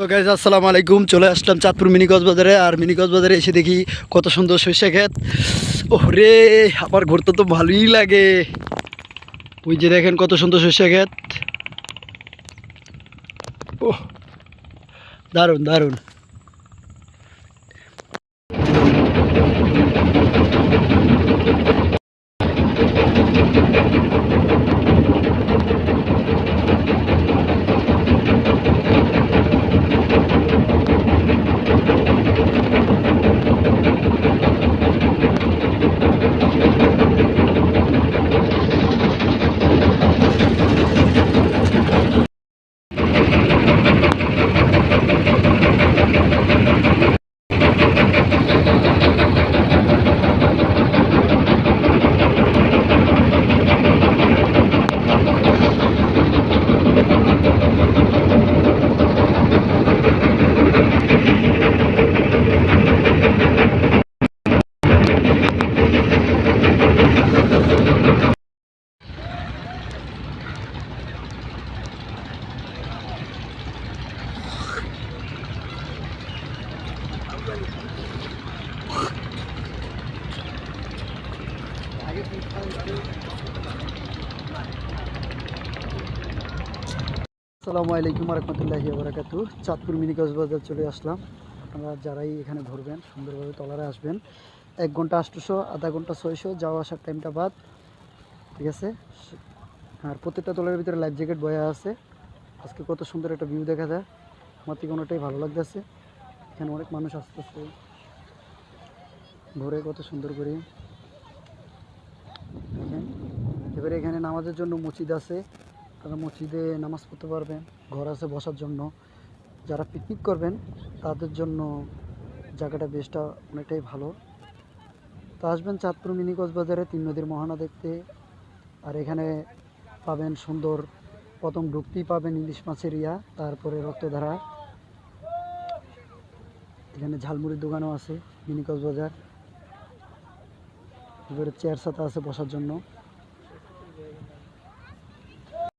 তো গাইজ আসসালামু আলাইকুম। চলে আসলাম চাঁদপুর মিনি কক্সবাজারে আর মিনি কক্সবাজারে এসে দেখি কত সুন্দর সর্ষে ক্ষেত। ও রে আমার ঘুরতে তো ভালোই লাগে। ওই যে দেখেন কত সুন্দর সর্ষে ক্ষেত। ও দারুণ দারুণ। আসসালামু আলাইকুম রহমতুল্লাহি বারাকাতু চাঁদপুর মিনি কক্সবাজার চলে আসলাম। আপনারা যারাই এখানে ঘুরবেন সুন্দরভাবে তলারে আসবেন। এক ঘণ্টা আটশোশো আধা ঘণ্টা ছয়শো, যাওয়া আসার টাইমটা বাদ। ঠিক আছে? আর প্রত্যেকটা তলার ভিতরে লাইফ জ্যাকেট বয়া আছে। আজকে কত সুন্দর একটা ভিউ দেখা যায়। আমার থেকে অনেকটাই ভালো লাগতেছে। এখানে অনেক মানুষ আসতেছে। ঘুরে কত সুন্দর করে। এবারে এখানে নামাজের জন্য মসজিদ আছে। তারা মসজিদে নামাজ পড়তে পারবেন ঘর আছে বসার জন্য। যারা পিকনিক করবেন, তাদের জন্য জায়গাটা বেশটা অনেকটাই ভালো। তো আসবেন চাঁদপুর মিনি কক্সবাজারে, তিন নদীর মহানা দেখতে। আর এখানে পাবেন সুন্দর, প্রথম ঢুকতেই পাবেন ইলিশ মাছের ইয়া, তারপরে রক্তধারা। এখানে ঝালমুড়ির দোকানও আছে মিনি কক্সবাজার। এবারে চেয়ার সাথে আছে বসার জন্য।